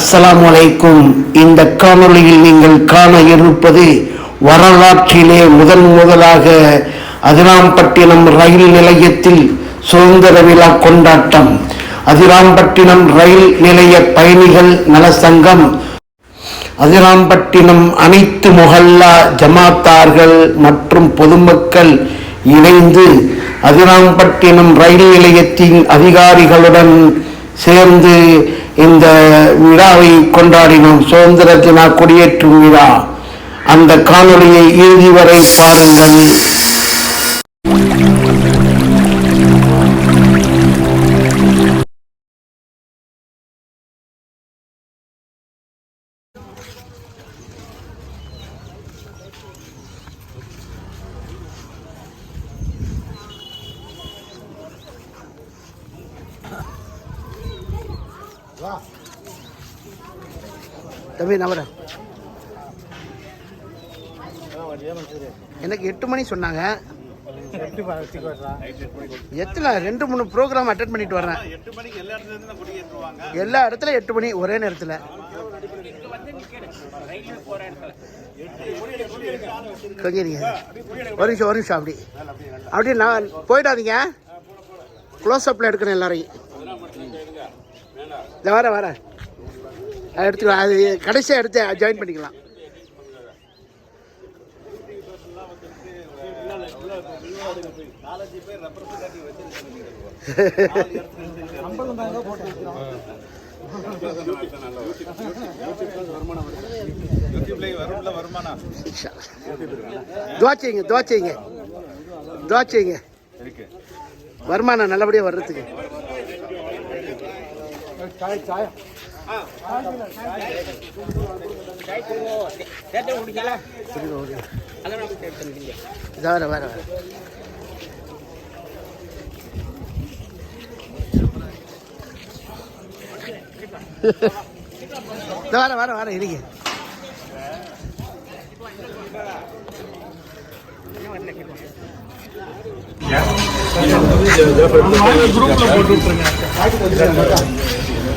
அஸ்லாம் வலைக்கும் இந்த காணொளியில் நீங்கள் காண இருப்பது வரலாற்றிலே முதன் முதலாக அதிராம்பட்டினம் ரயில் நிலையத்தில் சுதந்திர விழா கொண்டாட்டம். அதிராம்பட்டினம் ரயில் நிலைய பயணிகள் நலசங்கம் அதிராம்பட்டினம் அனைத்து முகல்லா ஜமாத்தார்கள் மற்றும் பொதுமக்கள் இணைந்து அதிராம்பட்டினம் ரயில் நிலையத்தின் அதிகாரிகளுடன் சேர்ந்து இந்த விழாவை கொண்டாடினோம். சுதந்திர தின கொடியேற்றும் விழா. அந்த காணொலியை இறுதி வரை பாருங்கள். தம்பி எனக்கு எட்டு மணி சொன்னாங்க. எத்தனை ரெண்டு மூணு ப்ரோக்ராம் அட்டன் பண்ணிட்டு வர்றேன். எல்லா இடத்துல எட்டு மணி ஒரே நேரத்தில். கொஞ்சம். ஒரு நிமிஷம் ஒரு நிமிஷம் அப்படி. அப்படி நான் போயிடாதீங்க. க்ளோஸ் அப்பில் எடுக்கணும் எல்லாரையும். இந்த வரேன் வரேன் எடுத்துக்கலாம். அது கடைசியாக எடுத்து ஜாயின் பண்ணிக்கலாம். துவாச்சிங்க துவாச்சிங்க. துவாச்சிங்க. வருமானம் நல்லபடியாக வர்றதுக்கு. செய்யுங்க துவா செய்யுங்க வருமானம் நல்லபடியாக இருக்கு குரூப்ல போட்டு விட்டுருங்க.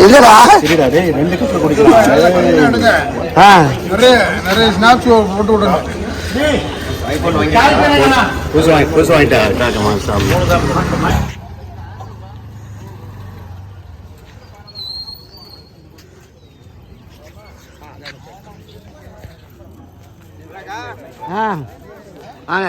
இல்லடா. ஆ. நிறைய நிறைய ஸ்னாப்ஸ் போட்டு விடுங்க. ஆ. வாங்க.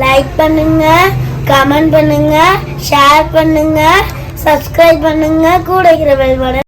லைக் பண்ணுங்க கமெண்ட் பண்ணுங்க ஷேர் பண்ணுங்க சப்ஸ்கிரைப் பண்ணுங்க கூட இருக்கிற பெல்